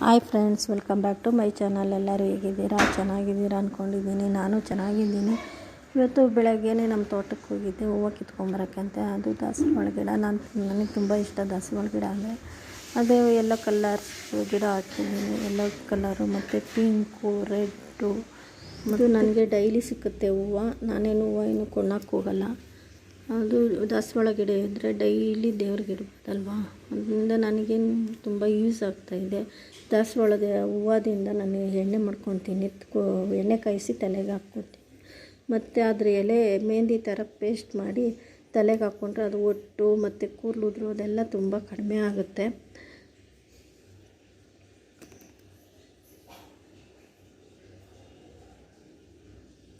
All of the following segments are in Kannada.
Hi friends, welcome back to my channel. ಎಲ್ಲರೂ ಹೇಗಿದ್ದೀರಾ? ಚೆನ್ನಾಗಿದ್ದೀರಾ ಅಂದ್ಕೊಂಡಿದ್ದೀನಿ ನಾನು ಚೆನ್ನಾಗಿದ್ದೀನಿ. ಇವತ್ತು ಬೆಳಗ್ಗೆನೇ ನಮ್ಮ ತೋಟಕ್ಕೆ ಹೋಗಿದ್ದೆ. ಹೂವು ಕಿತ್ಕೊಂಬರೋಕ್ಕಂತೆ. ಅದು ದಾಸವಾಳ ಗಿಡ. ನಾನು, ನನಗೆ ತುಂಬ ಇಷ್ಟ ದಾಸವಾಳ ಗಿಡ ಅಂದರೆ. ಅದೇ ಎಲ್ಲೋ ಕಲರ್ಸ್ ಗಿಡ ಹಾಕಿದ್ದೀನಿ. ಎಲ್ಲೋ ಕಲರು ಮತ್ತು ಪಿಂಕು ರೆಡ್ಡು ಮತ್ತು ನನಗೆ ಡೈಲಿ ಸಿಕ್ಕುತ್ತೆ ಹೂವು. ನಾನೇನು ಹೂವು ಏನು ಕೊಂಡಕ್ಕೆ ಹೋಗಲ್ಲ. ಅದು ದಾಸವಾಳ ಗಿಡ ಇದ್ದರೆ ಡೈಲಿ ದೇವ್ರಿಗೆ ಇಡ್ಬೋದಲ್ವಾ ಅದರಿಂದ ನನಗೇನು ತುಂಬ ಯೂಸ್ ಆಗ್ತಾಯಿದೆ ದಾಸವಾಳದ ಹೂವಾದಿಂದ ನಾನು ಎಣ್ಣೆ ಮಾಡ್ಕೊತೀನಿ. ಕೋ, ಎಣ್ಣೆ ಕಾಯಿಸಿ ತಲೆಗೆ ಹಾಕ್ಕೊತೀನಿ ಮತ್ತು ಅದ್ರ ಎಲೆ ಮೆಹಂದಿ ಥರ ಪೇಸ್ಟ್ ಮಾಡಿ ತಲೆಗೆ ಹಾಕ್ಕೊಂಡ್ರೆ ಅದು ಒಟ್ಟು ಮತ್ತು ಕೂದಲು ಅದೆಲ್ಲ ತುಂಬ ಕಡಿಮೆ ಆಗುತ್ತೆ.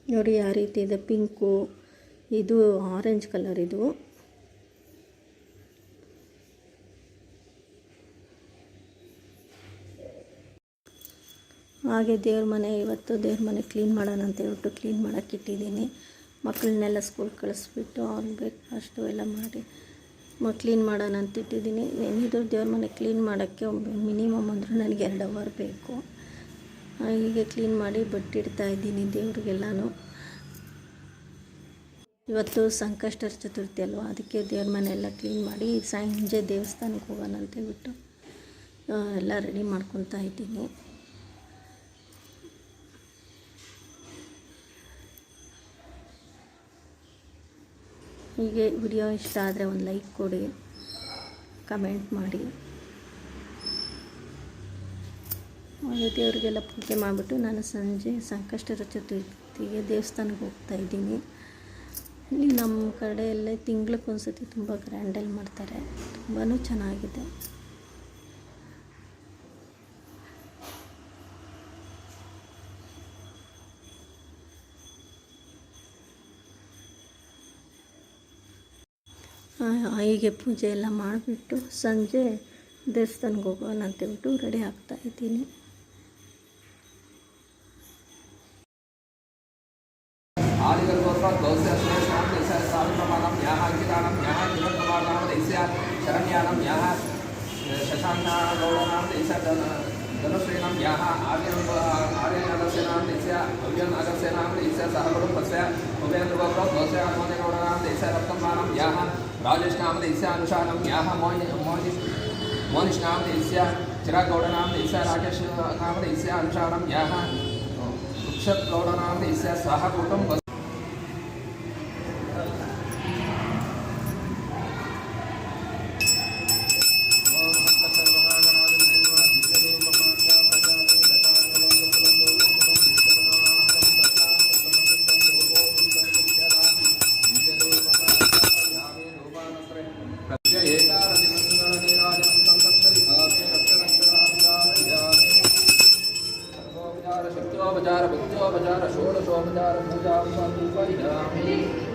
ನೋಡಿ ಯಾವ ರೀತಿ ಇದೆ. ಪಿಂಕು ಇದು ಆರೆಂಜ್ ಕಲರ್ ಇದು. ಹಾಗೆ ದೇವ್ರ ಮನೆ ಇವತ್ತು ದೇವ್ರ ಮನೆ ಕ್ಲೀನ್ ಮಾಡೋಣ ಅಂತ ಹೇಳ್ಬಿಟ್ಟು ಕ್ಲೀನ್ ಮಾಡೋಕ್ಕೆ ಇಟ್ಟಿದ್ದೀನಿ. ಮಕ್ಕಳನ್ನೆಲ್ಲ ಸ್ಕೂಲ್ ಕಳಿಸ್ಬಿಟ್ಟು ಅವ್ರಿಗೆ ಬ್ರೇಕ್ಫಾಸ್ಟು ಎಲ್ಲ ಮಾಡಿ ಕ್ಲೀನ್ ಮಾಡೋಣ ಅಂತ ಇಟ್ಟಿದ್ದೀನಿ. ಏನಿದ್ರು ದೇವ್ರ ಮನೆ ಕ್ಲೀನ್ ಮಾಡೋಕ್ಕೆ ಮಿನಿಮಮ್ ಅಂದರೂ ನನಗೆ ಎರಡು ಅವರ್ ಬೇಕು. ಹೀಗೆ ಕ್ಲೀನ್ ಮಾಡಿ ಬಟ್ಟಿಡ್ತಾ ಇದ್ದೀನಿ ದೇವ್ರಿಗೆಲ್ಲನೂ. ಇವತ್ತು ಸಂಕಷ್ಟರ ಚತುರ್ಥಿ ಅಲ್ವಾ? ಅದಕ್ಕೆ ದೇವ್ರ ಮನೆ ಎಲ್ಲ ಕ್ಲೀನ್ ಮಾಡಿ ಸಂಜೆ ದೇವಸ್ಥಾನಕ್ಕೆ ಹೋಗೋಣ ಅಂತೇಳ್ಬಿಟ್ಟು ಎಲ್ಲ ರೆಡಿ ಮಾಡ್ಕೊತಾ ಇದ್ದೀನಿ. ಹೀಗೆ ವಿಡಿಯೋ ಇಷ್ಟ ಆದರೆ ಒಂದು ಲೈಕ್ ಕೊಡಿ ಕಮೆಂಟ್ ಮಾಡಿ. ದೇವರಿಗೆಲ್ಲ ಪೂಜೆ ಮಾಡಿಬಿಟ್ಟು ನಾನು ಸಂಜೆ ಸಂಕಷ್ಟರ ಚತುರ್ಥಿಗೆ ದೇವಸ್ಥಾನಕ್ಕೆ ಹೋಗ್ತಾ ಇದ್ದೀನಿ. ಇಲ್ಲಿ ನಮ್ಮ ಕಡೆಯಲ್ಲೇ ತಿಂಗ್ಳಿಗೊಂದ್ಸತಿ ತುಂಬ ಗ್ರ್ಯಾಂಡಲ್ಲಿ ಮಾಡ್ತಾರೆ. ತುಂಬಾ ಚೆನ್ನಾಗಿದೆ. ಹೀಗೆ ಪೂಜೆ ಎಲ್ಲ ಮಾಡಿಬಿಟ್ಟು ಸಂಜೆ ದೇವಸ್ಥಾನಕ್ಕೆ ಹೋಗೋಣ ಅಂತೇಳ್ಬಿಟ್ಟು ರೆಡಿ ಆಗ್ತಾ ಇದ್ದೀನಿ. साधुप्रमाणं याः अङ्कितानां याः जीवनकुमाराणां दैस्या शरण्यानां याः शशाङ्कानां गौडानां दैस्या धनुश्रीणां याः आर्यन आर्यनागसेनां दैस्या अव्यनागसेनां दैस्या सहबलं तस्य उभयन्द्रगौरव तस्य आत्मनिगौडानां दैस्या रक्तम्बानां याः राजेशनां दैस्या अनुषानं याः मोहि मोहि सह कुटुम्ब षोडशोपचार पंचोपचार षोडशोपचार पूजा परिणामी